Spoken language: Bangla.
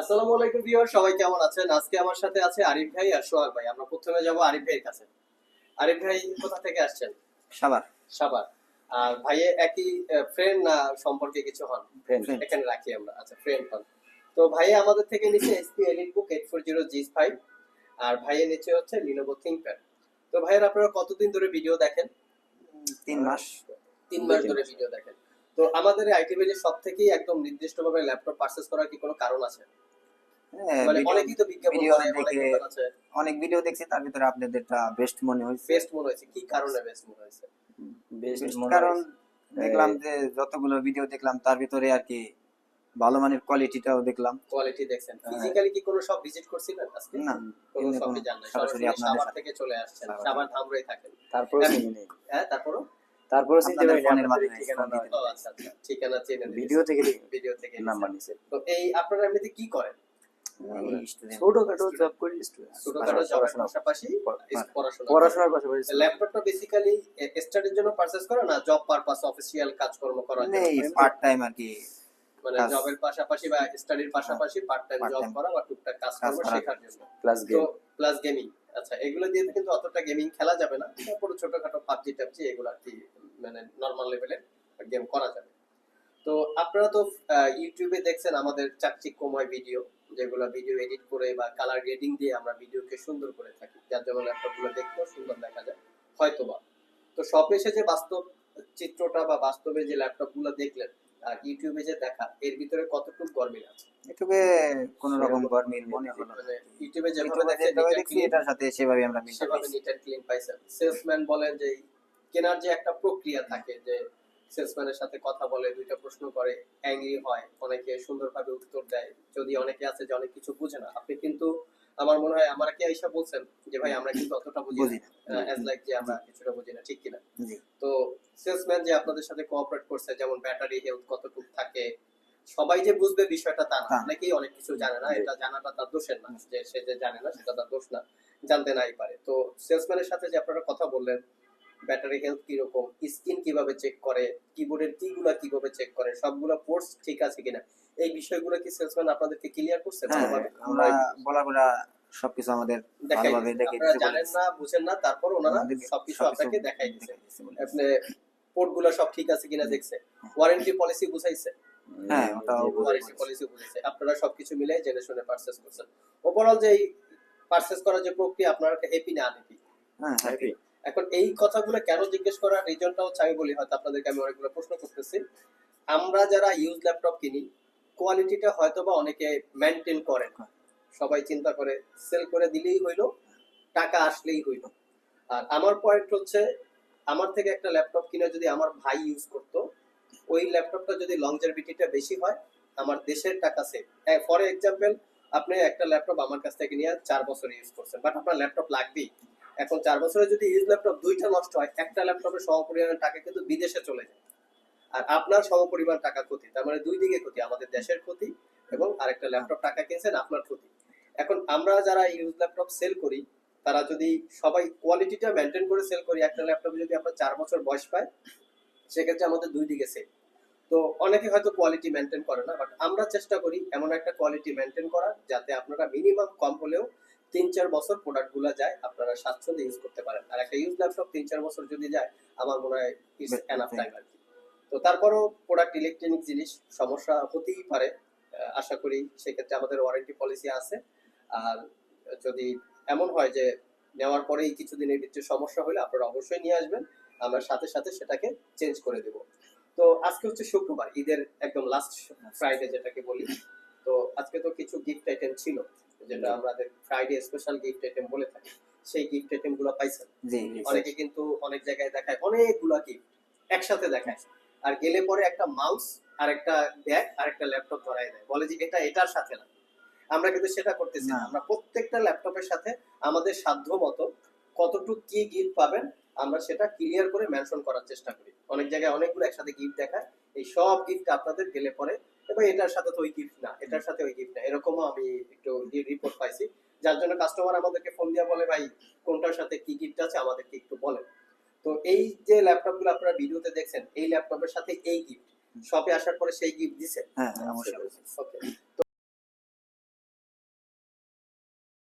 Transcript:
আসসালামু আলাইকুম ভিউয়ার সবাই কেমন আছেন? আজকে আমার সাথে আছে আরিফ ভাই আর সোহাগ ভাই। আমরা প্রথমে যাব আরিফ ভাইয়ের কাছে। আরিফ ভাই কোথা থেকে আসছেন? সাবার সাভার। আর ভাইয়ে একই ফ্রেন্ড না সম্পর্কে কিছু হন? এখানে রাখি আমরা। আচ্ছা ফ্রেন্ড হন। তো ভাইয়ে আমাদের থেকে নিচে HP EliteBook eight four zero G five আর ভাইয়ের নিচে হচ্ছে লিনোভো থিঙ্কপ্যাড তো ভাইয়ের আপনারা কতদিন ধরে ভিডিও দেখেন? তিন মাস। তিন মাস ধরে ভিডিও দেখেন। তো আমাদের আইটি ভিলের সব থেকেই একদম নির্দিষ্টভাবে ল্যাপটপ পারচেজ করার কি কোনো কারণ আছে? হ্যাঁ, মানে অনেকেই তো বিজ্ঞাপন অনেক আছে। অনেক ভিডিও দেখছি তার ভিতরে আপনাদেরটা বেস্ট মনে হয়েছে। বেস্ট মনে হয়েছে কি কারণে বেস্ট মনে হয়েছে? মনে কারণ দেখলাম যে যতগুলো ভিডিও দেখলাম তার ভিতরে আর কি ভালো মানের কোয়ালিটিটাও দেখলাম। কোয়ালিটি দেখছেন। ফিজিক্যালি কি কোনো সব ভিজিট করছিলেন আজকে? না কোনো সরাসরি আপনাদের থেকে চলে আসছেন সাভার। ধামরাই থাকেন। তারপরে হ্যাঁ তারপরও? তারপরে চিনতে পারি ফোনের মাধ্যমে ঠিকানা ফোন দিতে ও আচ্ছা আচ্ছা চেনে ভিডিও থেকে ভিডিও থেকে নাম্বার নিছে তো এই আপনারা এমনিতে কি করেন? ছোটখাটো জব করি ছোটখাটো জবের পাশাপাশি পড়াশোনার পাশাপাশি। ল্যাপটপটা বেসিক্যালি স্টাডির জন্য পারচেজ করে না জব পারপাস অফিসিয়াল কাজকর্ম করার জন্য পার্ট টাইম আর কি মানে জবের পাশাপাশি বা স্টাডির পাশাপাশি পার্ট টাইম জব করা বা টুকটাক কাজ কাজ করা। শেখার জন্য। প্লাস গেম প্লাস গেমিং আচ্ছা এগুলো দিয়ে কিন্তু অতটা গেমিং খেলা যাবে না। ছোটখাটো পাবজি টাবজি এগুলো আর কি মানে নর্মাল লেভেলের গেম করা যাবে। তো আপনারা তো ইউটিউবে দেখছেন আমাদের চাকচিক্যময় ভিডিও যেগুলো ভিডিও এডিট করে বা কালার গ্রেডিং দিয়ে আমরা ভিডিওকে সুন্দর করে থাকি। যার জন্য ল্যাপটপগুলো দেখতেও সুন্দর দেখা যায়, হয়তোবা। তো শপে এসে যে বাস্তব চিত্রটা বা বাস্তবে যে ল্যাপটপগুলো দেখলেন ইউটিউবে যে দেখা এর ভিতরে কতটুকু গরমিল আছে? ইউটিউবে কোনো রকম গরমিল মনে হলো মানে ইউটিউবে যেভাবে দেখছেন যেভাবে দেখছি এটার সাথে সেভাবে আমরা মিলতে সেভাবে। নিট ক্লিন পাইছেন সেলসম্যান বলেন যে কেনার যে একটা প্রক্রিয়া থাকে যে সেলসম্যানের সাথে কথা বলে দুইটা প্রশ্ন করে অ্যাংরি হয় অনেকে সুন্দরভাবে উত্তর দেয়। যদি অনেকে আছে যে অনেক কিছু বুঝে না আপনি কিন্তু আমার মনে হয় আমাকে আইসা বলছেন যে ভাই আমরা কিন্তু অতটা বুঝি না অ্যাজ লাইক যে আমরা কিছুটা বুঝি না ঠিক কিনা? তো সেলসম্যান যে আপনাদের সাথে কোঅপারেট করছে যেমন ব্যাটারি হেলথ কতটুকু থাকে সবাই যে বুঝবে বিষয়টা তা না। অনেকেই অনেক কিছু জানে না এটা জানাটা তার দোষের না যে সে যে জানে না সেটা তার দোষ না জানতে নাই পারে। তো সেলসম্যানের সাথে যে আপনারা কথা বললেন ব্যাটারি হেলথ কীরকম স্ক্রিন কীভাবে চেক করে কিবোর্ডের কিগুলা কীভাবে চেক করে সবগুলো পোর্টস ঠিক আছে কিনা? এই বিষয়গুলো কি সেলসম্যান আপনাদেরকে ক্লিয়ার করছে? হ্যাঁ আমরা বলা বলা সবকিছু আমাদের ভালোভাবে। দেখে দিতে জানেন না বুঝেন না তারপর ওনারা সবকিছু আপনাকে দেখাই বলে। আপনি পোর্টগুলো সব ঠিক আছে কিনা দেখছে? ওয়ারেন্টি পলিসি বুঝাইছে? হ্যাঁ, ওটাও ওয়ারেন্টি পলিসি বুঝাইছে। আপনারা সবকিছু মিলে জেনে শুনে পারচেজ করছেন। ওভারঅল যে পারচেজ করার যে প্রক্রিয়া আপনারা হ্যাপি না আনহ্যাপি হ্যাঁ হ্যাপি এখন এই কথাগুলো কেন জিজ্ঞেস করার রিজনটা হচ্ছে আমি বলি হয়তো আপনাদেরকে আমি অনেকগুলো প্রশ্ন করতেছি। আমরা যারা ইউজ ল্যাপটপ কিনি কোয়ালিটিটা হয়তো বা অনেকে মেনটেন করে না। সবাই চিন্তা করে সেল করে দিলেই হইল, টাকা আসলেই হইল। আর আমার পয়েন্ট হচ্ছে, আমার থেকে একটা ল্যাপটপ কিনে যদি আমার ভাই ইউজ করতো, ওই ল্যাপটপটা যদি লংজারভিটিটা বেশি হয়, আমার দেশের টাকা সেভ ফর এক্সাম্পল আপনি একটা ল্যাপটপ আমার কাছ থেকে নিয়ে চার বছর ইউজ করছেন বাট আপনার ল্যাপটপ লাগবেই। এখন চার বছরে যদি ইউজ ল্যাপটপ দুইটা নষ্ট হয়, একটা ল্যাপটপের সমপরিমাণ টাকা কিন্তু বিদেশে চলে যায়। আর আপনার সমপরিমাণ টাকা ক্ষতি তার মানে দুই দিকে ক্ষতি আমাদের দেশের ক্ষতি এবং আরেকটা ল্যাপটপ টাকা কিনছেন আপনার ক্ষতি। এখন আমরা যারা ইউজ ল্যাপটপ সেল করি তারা যদি সবাই কোয়ালিটিটা মেনটেন করে সেল করি একটা ল্যাপটপ যদি আমরা চার বছর বয়স পাই সেক্ষেত্রে আমাদের দুই দিকে সেল তো অনেকে হয়তো কোয়ালিটি মেনটেন করে না বাট আমরা চেষ্টা করি এমন একটা কোয়ালিটি মেনটেন করা যাতে আপনারা মিনিমাম কম হলেও তিন চার বছর প্রোডাক্টগুলা যায় আপনারা স্বাচ্ছন্দ্যে ইউজ করতে পারেন। আর একটা ইউজ ল্যাপটপ তিন চার বছর যদি যায় আমার মনে হয় ইটস এনাফ টাইম আর কি। তো তারপরও প্রোডাক্ট ইলেকট্রনিক জিনিস সমস্যা হতেই পারে। আশা করি সেক্ষেত্রে আমাদের ওয়ারেন্টি পলিসি আছে। আর যদি এমন হয় যে নেওয়ার পরেই কিছুদিনের ভিতরে সমস্যা হলে আপনারা অবশ্যই নিয়ে আসবেন। আমরা সাথে সাথে সেটাকে চেঞ্জ করে দেব। তো আজকে হচ্ছে শুক্রবার ঈদের একদম লাস্ট ফ্রাইডে যেটাকে বলি। তো আজকে তো কিছু গিফট আইটেম ছিল যেটা আমাদের ফ্রাইডে স্পেশাল গিফট আইটেম বলে থাকি। সেই গিফট আইটেমগুলো পাইছেন? অনেকে কিন্তু অনেক জায়গায় দেখায় অনেকগুলা গিফট একসাথে দেখায়। আর গেলে পরে একটা মাউস আর একটা ব্যাগ আর একটা ল্যাপটপ ধরাই দেয়। বলে যে এটা এটার সাথে না। আমরা কিন্তু সেটা করতেছি না। আমরা প্রত্যেকটা ল্যাপটপের সাথে আমাদের সাধ্য মতো কতটুকু কি গিফট পাবেন আমরা সেটা ক্লিয়ার করে মেনশন করার চেষ্টা করি। অনেক জায়গায় অনেকগুলো একসাথে গিফট দেখায়। এই সব গিফট আপনাদের গেলে পরে এবং এটার সাথে তো ওই গিফট না এটার সাথে ওই গিফট না। এরকমও আমি একটু রিপোর্ট পাইছি। যার জন্য কাস্টমার আমাদেরকে ফোন দিয়ে বলে ভাই কোনটার সাথে কি গিফট আছে আমাদেরকে একটু বলেন। তো এই যে ল্যাপটপগুলো আপনারা ভিডিওতে দেখছেন এই ল্যাপটপের সাথে এই গিফট শপে আসার পরে সেই গিফট দিছে হ্যাঁ হ্যাঁ, ওকে